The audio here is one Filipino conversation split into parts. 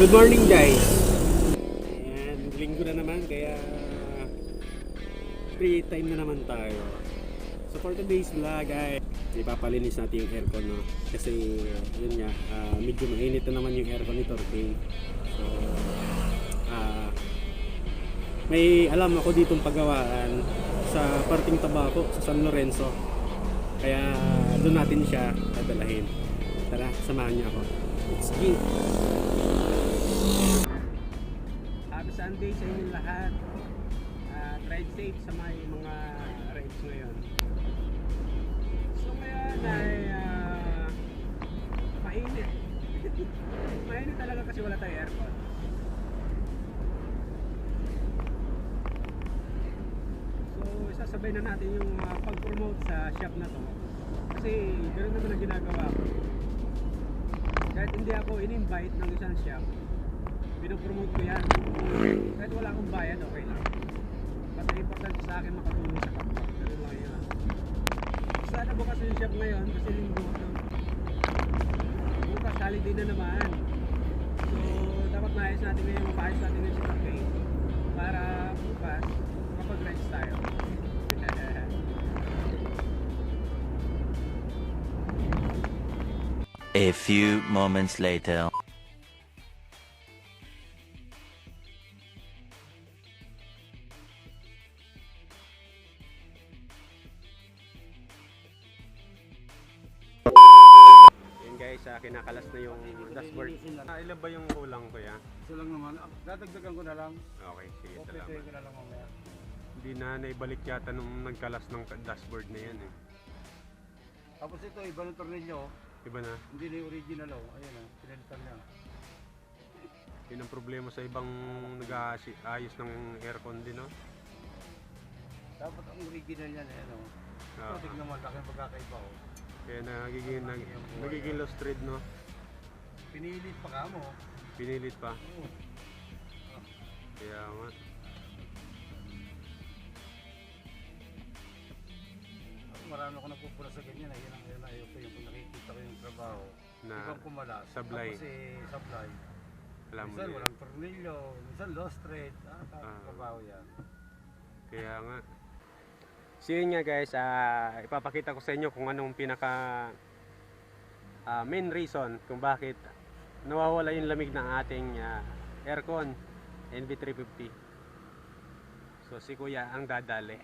Good morning guys. Ayan, linggo na naman kaya free time na naman tayo. So for today's vlog ay ipapalinis natin yung aircon no. Kasi yun nga, ah, medyo mainit na naman yung aircon ni Torque. So ah, may alam ako ditong paggawaan sa parting tabako sa San Lorenzo. Kaya doon natin siya dadalahin. Tara, samahan niyo ako. Let's go! Happy Sunday sa inyong lahat. Uh, ride safe sa may mga rides ngayon. So ngayon ay ah, mainit. mainit talaga kasi wala tayong aircon. So isasabay na natin yung ah, pag-promote sa shop na to. Kasi ganoon naman ang ginagawa ko. Kahit hindi ako in-invite ng isang shop, pinopromote ko yan. Kahit wala akong bayad, okay lang. Kasi importante sa akin makatulong sa kapwa. Ganun lang yun. Sana bukas yung shop ngayon kasi linggo. Bukas holiday na naman. So, dapat maayos natin ngayon, mapaayos natin yung sa cafe para bukas makapag-rides tayo. A few moments later. Guys, ah, kinakalas na yung dashboard. Ah, ilan ba yung kulang ko ya? Ito lang naman. Ah, Dadagdagan ko na lang. Okay, sige, Kompletuhin salamat. ko na lang mamaya. Hindi na naibalik yata nung nagkalas ng dashboard na yan eh. Tapos ito, iba ng tornilyo. oh. Iba na. Hindi na yung original oh. Ayan oh, pinalitan niya. Yun ang problema sa ibang nag-aayos ng aircon din, no? Dapat ang original niyan eh, ano. Ah. Ito, tignan mo, laki ang pagkakaiba oh. Kaya nagiging, nag, nagiging lost thread, no? Pinilit pa ka mo. Pinilit pa. Oo. Kaya nga. Marami ako nagpupula sa ganyan. Ayun ang ayun, ayun, yung kung nakikita ko yung trabaho. Na Ibang kumalas. sablay. Tapos eh, sablay. alam mo minsan na walang tornilyo. Minsan lost thread. Ah, Ah. trabaho yan. Kaya nga. So yun nga guys, ah, ipapakita ko sa inyo kung anong pinaka ah, main reason kung bakit nawawala yung lamig ng ating ah, aircon NV350. So si Kuya ang dadali.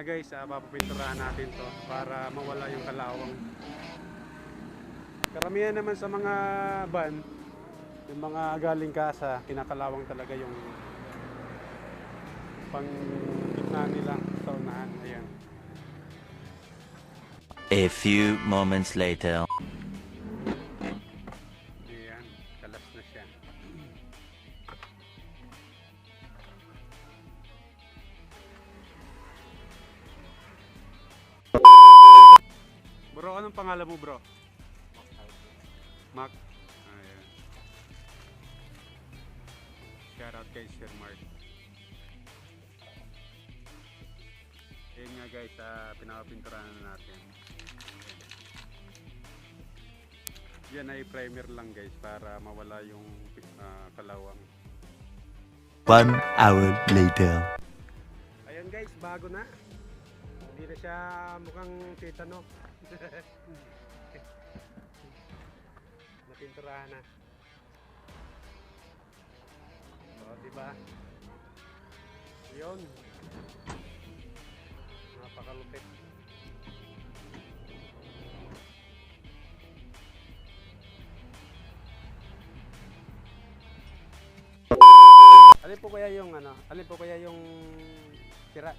Nga guys, uh, papapinturahan natin to para mawala yung kalawang. Karamihan naman sa mga van, yung mga galing kasa, kinakalawang talaga yung pang gitna nila sa unahan. Ayan. A few moments later. Bro, anong pangalan mo bro? Mac. Ayan. Shout out kay Sir Mark. Ayan nga guys, uh, pinapapinturahan na natin. Yan ay primer lang guys para mawala yung ah, kalawang. One hour later. Ayan guys, bago na. Hindi na siya mukhang titano. Napinturahan na. O, di ba? Yun. Napakalupit. Alin po kaya yung ano? Alin po kaya yung sira?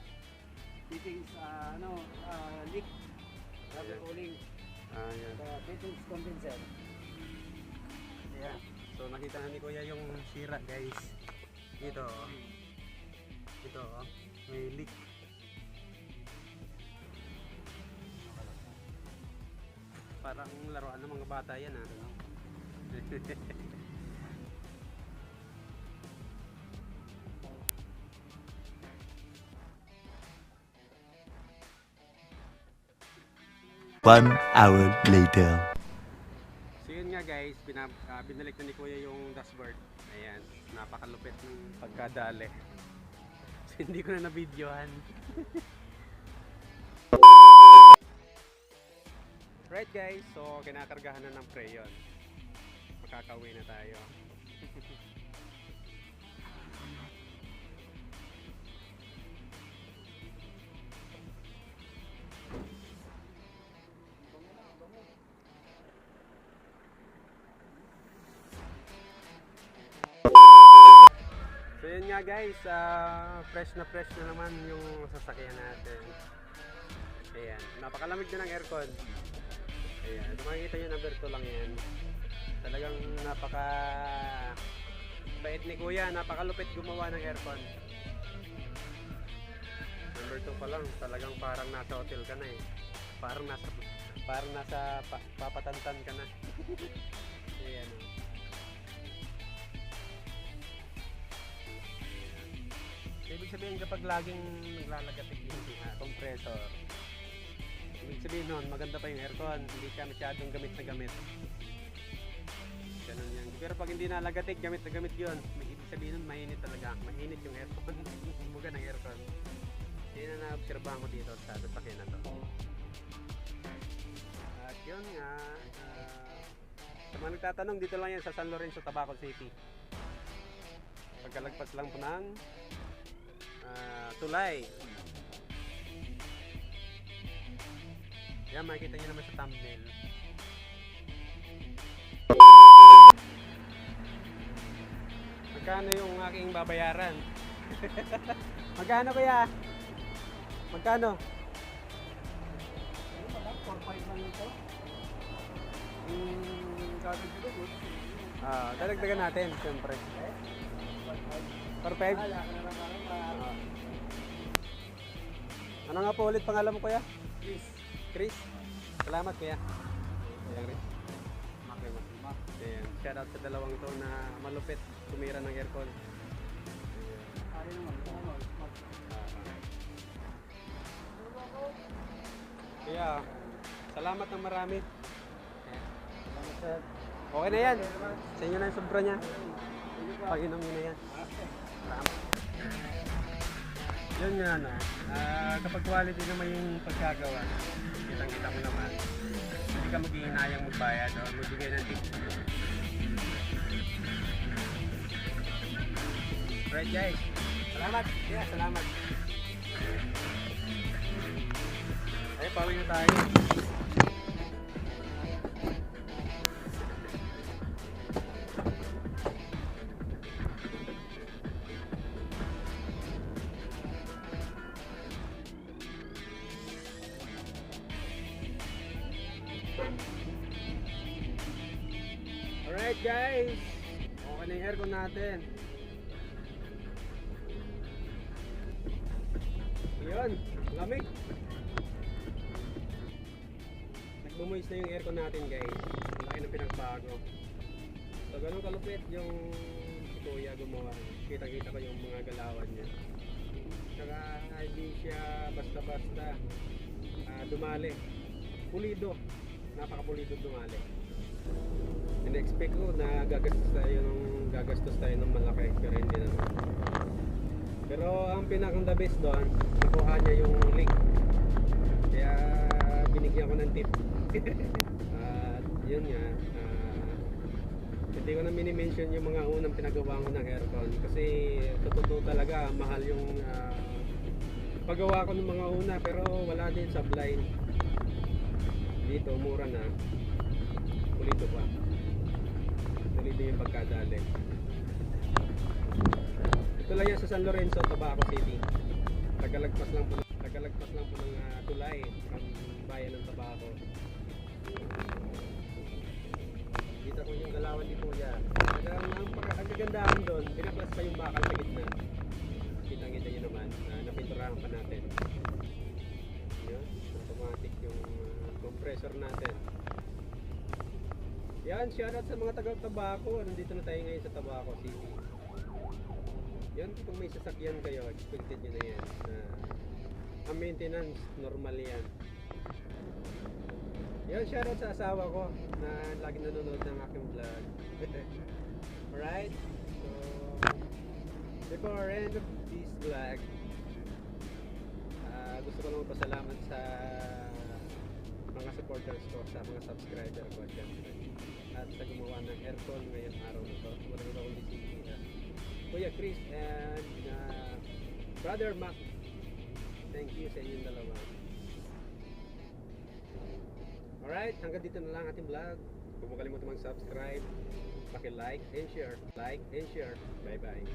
Fittings, ah, ano, ah, leak, Ayan. cooling, Ah, yan. sa condenser. Ayan. So nakita na ni Kuya yung sira guys. Dito. oh. Dito oh. May leak. Parang laruan ng mga bata yan ah. One hour later. So yun nga guys, pinab ah, binalik na ni Kuya yung dashboard. Ayan, napakalupit ng pagkadali. So hindi ko na na-videohan. right guys, so kinakargahan na ng preyon. Makakauwi na tayo. So yun nga guys, ah, fresh na fresh na naman yung sasakyan natin. Ayan, napakalamig na ng aircon. Ayan, kung makikita nyo number 2 lang yan. Talagang napaka bait ni kuya, napakalupit gumawa ng aircon. Number 2 pa lang, talagang parang nasa hotel ka na eh. Parang nasa parang nasa pa, papatantan ka na. Ayan. Ibig sabihin kapag laging naglalagatig yung uh, compressor, ibig sabihin nun, maganda pa yung aircon, hindi siya masyadong gamit na gamit. Ganun yan. Pero pag hindi nalagatig, gamit na gamit yun, may ibig sabihin nun, mainit talaga. Mainit yung aircon. Buga ng aircon. Yan na na-obserbahan ko dito sa sasakyan na to. At yun nga, ah, sa mga nagtatanong, dito lang yan sa San Lorenzo, Tabaco City. Pagkalagpas lang po ng ah, tulay. Yan, makikita nyo naman sa thumbnail. Magkano yung aking babayaran? Magkano kaya? Magkano? Ano ba lang, 4-5 lang ito. Hmm, Gagawin ko doon. ah, dadagdagan natin, siyempre. Per 5? Ano nga po ulit pangalan mo kuya? Please. Chris? Salamat kuya. Ayan, Chris. Ayan. Shout out sa dalawang to na malupit tumira ng aircon. Ano naman, ano. Kaya, salamat ng marami. Salamat, sir. Okay na yan. Sa inyo na yung sobra niya. Pag-inom nyo na yan. Salamat. Yun nga na. Ah, kapag quality naman yung pagkagawa, kitang-kita mo naman. Hindi ka maghihinayang magbayad o magbigay ng tip. Right guys. Salamat. Yeah, salamat. pauwi na tayo. Natin. Yun, lamig. Nagbumoist na yung aircon natin guys. Ang laki ng pinagbago. So ganun kalupit yung si Kuya gumawa. Kita-kita ko yung mga galawan niya. Saka hindi siya basta-basta ah, dumali. Pulido. Napakapulido dumali. In-expect ko na gagastos tayo ng gagastos tayo ng malaki pero hindi naman. Pero ang pinakang the best doon, nakuha niya yung link. Kaya binigyan ko ng tip. At yun nga, ah, hindi ko na mini-mention yung mga unang pinagawa ko ng aircon kasi totoo talaga mahal yung ah, paggawa ko ng mga una pero wala din blind. Dito mura na. Pulito pa. Pulito yung pagkadali. Ito lang yan sa San Lorenzo, Tabaco City. Tagalagpas lang po, tagalagpas lang po ng ah, tulay from bayan ng Tabaco. Kita ko yung galawan ni Kuya. Ang, ang, ang kagandahan doon, pinaplas pa yung bakal sa gitna. Kitang-kita nyo naman, Yan, shoutout sa mga taga-Tabaco. Nandito na tayo ngayon sa Tabaco City. Yan, kung may sasakyan kayo, expected nyo na yan. Na ang maintenance, normal yan. Yan, shoutout sa asawa ko na lagi nanonood ng aking vlog. Alright? So, before end of this vlog, ah, gusto ko lang pasalamat sa mga supporters ko, sa mga subscriber ko, syempre. At sa gumawa ng aircon ngayong araw na to. Wala na kundi si uh, Kuya Chris and uh, Brother Mac. Thank you sa inyong dalawa. Alright, hanggang dito na lang ating vlog. Huwag mo kalimutan mag-subscribe, paki-like and share. Like and share. Bye-bye.